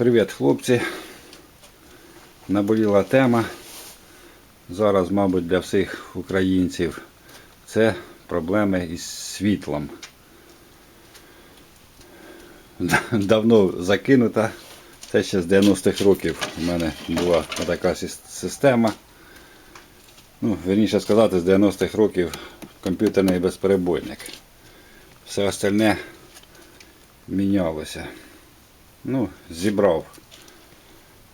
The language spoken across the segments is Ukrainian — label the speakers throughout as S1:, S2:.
S1: Привіт, хлопці. Наболіла тема. Зараз, мабуть, для всіх українців це проблеми із світлом. Давно закинута. Це ще з 90-х років у мене була така система. Ну, вірніше сказати, з 90-х років комп'ютерний безперебойник. Все остальне мінялося. Ну, зібрав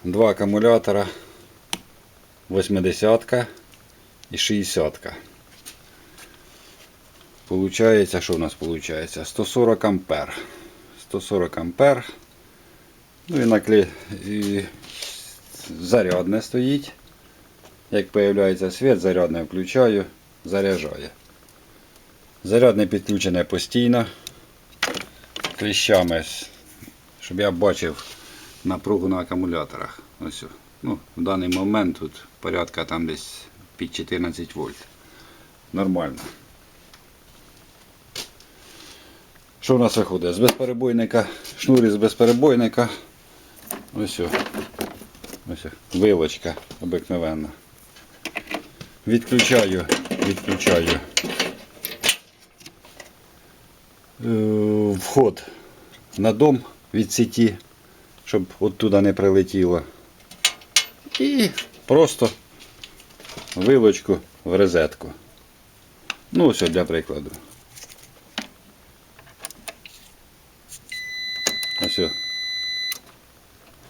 S1: два акумулятора 80 і 60. Получається, що у нас виходить? 140 ампер. 140 ампер. Ну і наклі... і зарядне стоїть. Як з'являється світ, зарядне включаю, заряджає. Зарядне підключене постійно. Кліщами щоб я бачив напругу на акумуляторах. Ось. Ну, в даний момент тут порядка там десь під 14 вольт. Нормально. Що в нас виходить? З безперебойника, шнур із безперебойника. Ось. Ось. Вилочка обикновенна. Відключаю, відключаю. Е, Вход на дом від сіті, щоб оттуда не прилетіло. І просто вилочку в розетку. Ну, ось для прикладу. Ось.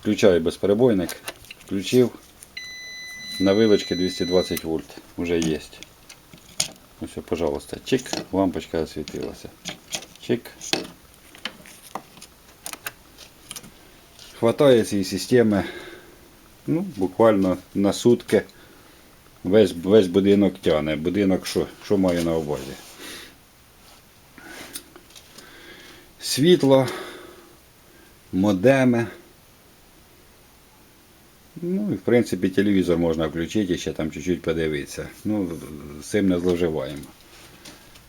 S1: Включаю безперебойник. Включив. На вилочці 220 вольт. Уже є. Ось, пожалуйста, чик, лампочка освітилася. Чик. Хватає цієї системи ну, буквально на сутки. Весь, весь будинок тяне. Будинок що, що маю на увазі? Світло, модеми. Ну і в принципі телевізор можна включити і ще там чуть-чуть подивитися. Ну, цим не зловживаємо.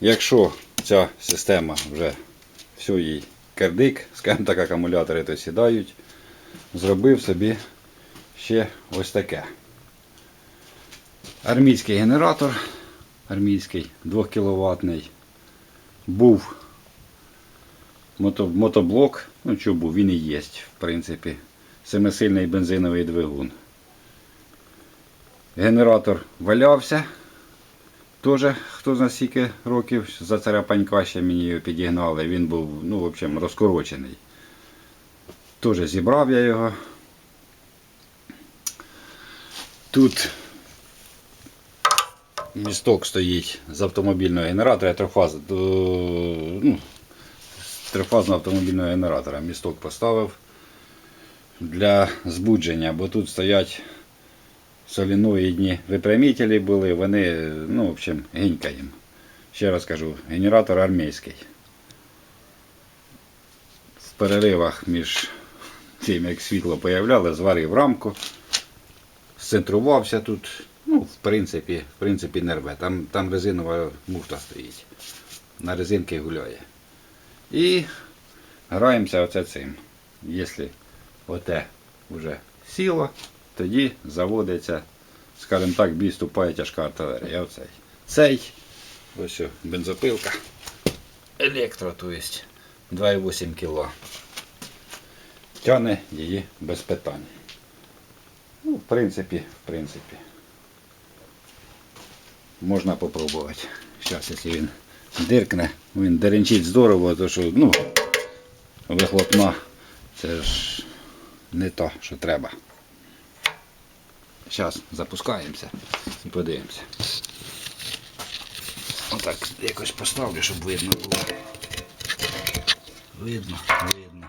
S1: Якщо ця система вже все їй кирдик, скажімо так, акумулятори то сідають, зробив собі ще ось таке. Армійський генератор, армійський 2 кВт. Був мото, мотоблок, ну що був, він і є, в принципі. Семисильний бензиновий двигун. Генератор валявся. Теж хто зна скільки років за царя панька ще мені його підігнали. Він був, ну, в общем, розкорочений. Теж зібрав я його. Тут місток стоїть з автомобільного генератора, трьохфаз, е, ну, з трьохфазного автомобільного генератора. Місток поставив для збудження, бо тут стоять соліноїдні випрямителі були, вони, ну, в общем, гінька їм. Ще раз кажу, генератор армійський. В переривах між тим, як світло появляло, зварив рамку, сцентрувався тут. Ну, в принципі, в принципі, не рве. Там, там резинова муфта стоїть. На резинки гуляє. І граємося оце цим. Якщо оте вже сіло, тоді заводиться, скажімо так, бій ступає тяжка артилерія. Оцей. Цей, ось бензопилка. Електро, то есть 2,8 кг. Тяне її без питань. Ну, в принципі, в принципі. Можна попробувати. Зараз, якщо він диркне, він деренчить здорово, то що, ну, вихлопна, це ж не то, що треба. Зараз запускаємося і подивимося. Отак якось поставлю, щоб видно було. Видно, видно.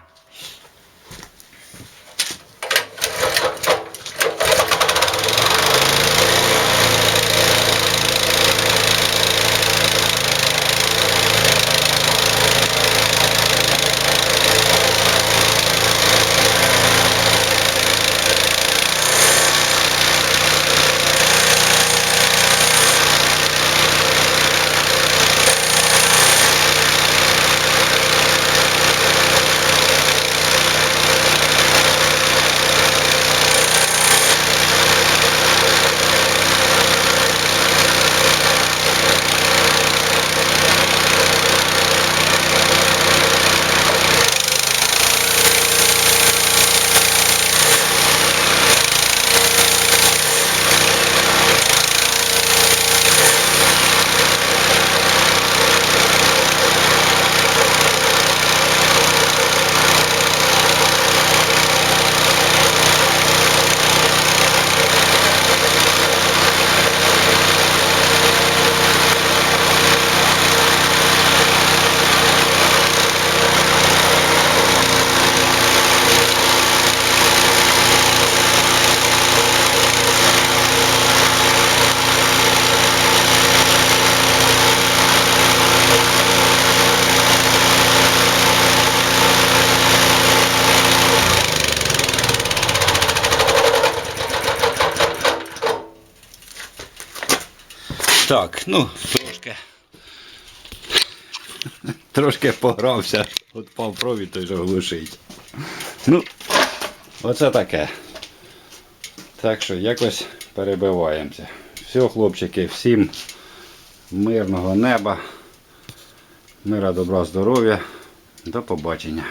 S1: Так, ну, трошки. Трошки погрався, от пав провід той же глушить. Ну, оце таке. Так що якось перебиваємося. Все, хлопчики, всім мирного неба, мира, добра, здоров'я. До побачення.